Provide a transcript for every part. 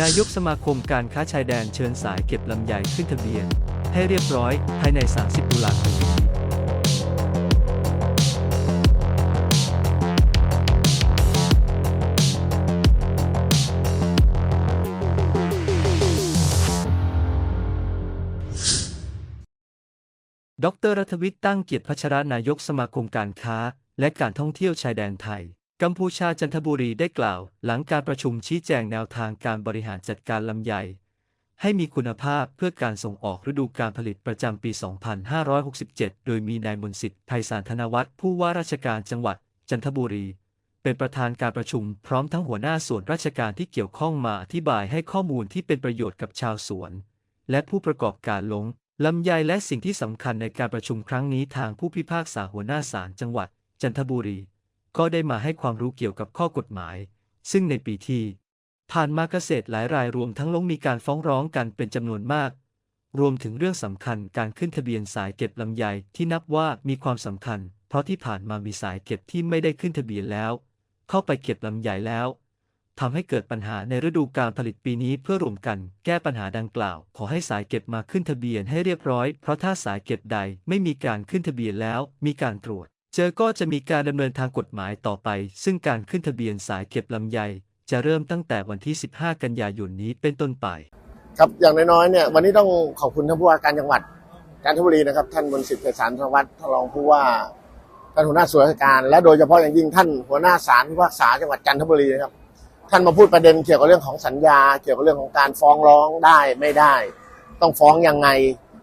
นายกสมาคมการค้าชายแดนเชิญสายเก็บลำไยขึ้นทะเบียน ให้เรียบร้อยภายใน 30 ตุลาคมนี้ดรรัฐวิทย์ตั้งเกียรติพัชรนายกสมาคมการค้า และการท่องเที่ยวชายแดนไทย กัมพูชาจันทบุรีได้กล่าว หลังการประชุมชี้แจงแนวทางการบริหารจัดการลำไย ให้มีคุณภาพเพื่อการส่งออกฤดูการผลิตประจำปี 2567 โดยมีนายมนสิทธิ์ไพศาลธนวัฒน์ผู้ว่าราชการจังหวัด จันทบุรี เป็นประธานการประชุมพร้อมทั้งหัวหน้าส่วนราชการที่เกี่ยวข้องมาอธิบายให้ข้อมูลที่เป็นประโยชน์กับชาวสวน และผู้ประกอบการลงลำไยและสิ่งที่สำคัญในการประชุมครั้งนี้ทางผู้พิพากษาหัวหน้าศาลจังหวัด จันทบุรี ก็ได้มาให้ความรู้เกี่ยวกับข้อกฎหมาย ซึ่งในปีที่ผ่านมาเกษตรหลายรายรวมทั้งลงมีการฟ้องร้องกันเป็นจำนวนมาก รวมถึงเรื่องสำคัญการขึ้นทะเบียนสายเก็บลำไยที่นับว่ามีความสำคัญ เพราะที่ผ่านมามีสายเก็บที่ไม่ได้ขึ้นทะเบียนแล้ว เข้าไปเก็บลำไยแล้วทำให้เกิดปัญหาในฤดูการผลิตปีนี้เพื่อรวมกันแก้ปัญหาดังกล่าว ขอให้สายเก็บมาขึ้นทะเบียนให้เรียบร้อย เพราะถ้าสายเก็บใดไม่มีการขึ้นทะเบียนแล้ว มีการตรวจ เจอก็จะมีการดำเนินทางกฎหมายต่อไป ซึ่งการขึ้นทะเบียนสายเก็บลำไย จะเริ่มตั้งแต่วันที่ 15 กันยายนนี้เป็นต้นไป ครับอย่างน้อยๆเนี่ยวันนี้ต้องขอบคุณท่านผู้ว่าการจังหวัดกาญจนบุรีนะครับ ท่านมนสิทธิ์เกษารธนวัฒน์ท่านรองผู้ว่าท่านหัวหน้าส่วนราชการ และโดยเฉพาะอย่างยิ่งท่านหัวหน้าศาลพิพากษาจังหวัดจันทบุรีนะครับท่านมาพูดประเด็นเกี่ยวกับเรื่องของสัญญา เกี่ยวกับเรื่องของการฟ้องร้องได้ไม่ได้ ต้องฟ้องยังไง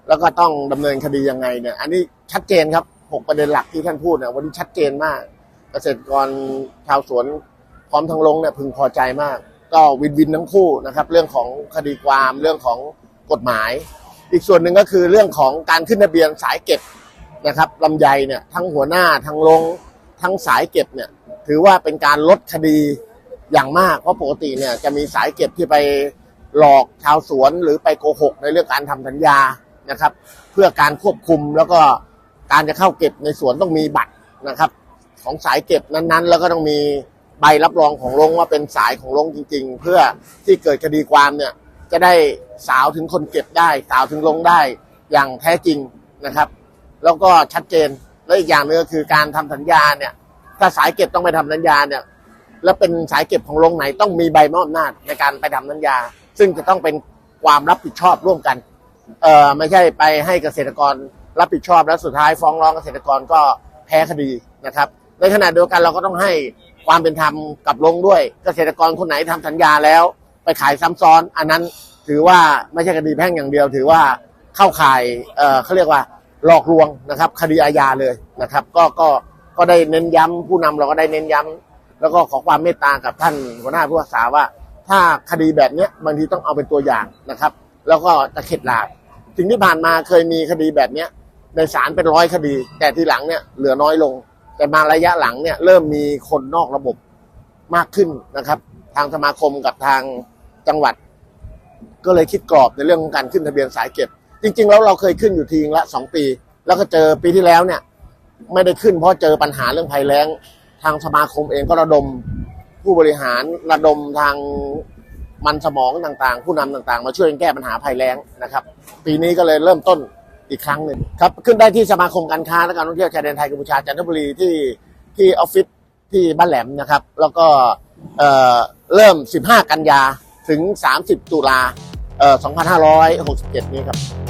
แล้วก็ต้องดำเนินคดียังไงเนี่ย อันนี้ชัดเจนครับ หกประเด็นหลักที่ท่านพูดเนี่ยวันนี้ชัดเจนมาก เกษตรกรชาวสวนพร้อมทั้งลงเนี่ยพึงพอใจมาก ก็วินวินทั้งคู่นะครับ เรื่องของคดีความเรื่องของกฎหมาย อีกส่วนหนึ่งก็คือเรื่องของการขึ้นทะเบียนสายเก็บนะครับลำไยเนี่ยทั้งหัวหน้าทั้งลงทั้งสายเก็บเนี่ยถือว่าเป็นการลดคดีอย่างมากเพราะปกติเนี่ยจะมีสายเก็บที่ไปหลอกชาวสวนหรือไปโกหกในเรื่องการทำสัญญานะครับ เพื่อการควบคุมแล้วก็ การจะเข้าเก็บในสวนต้องมีบัตรนะครับ ของสายเก็บนั้นๆ แล้วก็ต้องมีใบรับรองของโรงว่าเป็นสายของโรงจริง ๆ เพื่อที่เกิดคดีความเนี่ยจะได้สาวถึงคนเก็บได้ สาวถึงโรงได้อย่างแท้จริงนะครับ แล้วก็ชัดเจนและอีกอย่างหนึงก็คือการทำสัญญาเนี่ยถ้าสายเก็บต้องไปทำสัญญาเนี่ยแล้วเป็นสายเก็บของโรงไหนต้องมีใบมอบอำนาจในการไปทำสัญญา ซึ่งจะต้องเป็นความรับผิดชอบร่วมกันเอ่อไม่ใช่ไปให้เกษตรกร รับผิดชอบแล้วสุดท้ายฟ้องร้องเกษตรกรก็แพ้คดีนะครับ ในขณะเดียวกันเราก็ต้องให้ความเป็นธรรมกับลงด้วย เกษตรกรคนไหนทำสัญญาแล้ว ไปขายซ้ำซ้อน อันนั้นถือว่าไม่ใช่คดีแพ่งอย่างเดียว ถือว่าเข้าข่ายเอ่อเขาเรียกว่าหลอกลวงนะครับ คดีอาญาเลยนะครับ ก็ก็ก็ได้เน้นย้ำผู้นำเราก็ได้เน้นย้ำแล้วก็ขอความเมตตากับท่านหัวหน้าผู้รักษาว่า ถ้าคดีแบบนี้บางทีต้องเอาเป็นตัวอย่างนะครับ แล้วก็จะเข็ดหลาบสิ่งที่ผ่านมาเคยมีคดีแบบนี้ ในศาลเป็นร้อยคดี แต่ทีหลังเนี่ยเหลือน้อยลง แต่มาระยะหลังเนี่ยเริ่มมีคนนอกระบบมากขึ้นนะครับ ทางสมาคมกับทางจังหวัด ก็เลยคิดกรอบในเรื่องของการขึ้นทะเบียนสายเก็บ จริง ๆ แล้วเราเคยขึ้นอยู่ทีงละสองปี แล้วก็เจอปีที่แล้วเนี่ย ไม่ได้ขึ้นเพราะเจอปัญหาเรื่องภัยแล้ง ทางสมาคมเองก็ระดมผู้บริหารระดมทางมันสมองต่างๆ ผู้นำต่างๆ มาช่วยกันแก้ปัญหาภัยแล้งนะครับ ปีนี้ก็เลยเริ่มต้น อีกครั้งหนึ่งครับขึ้นได้ที่สมาคมการค้าและการท่องเที่ยวชายแดนไทยกัมพูชาจันทบุรีที่ที่ออฟฟิศที่บ้านแหลมนะครับ แล้วก็เเริ่ม 15 กันยาถึง 30 ตุลาเอ่อ2567 นี้ครับ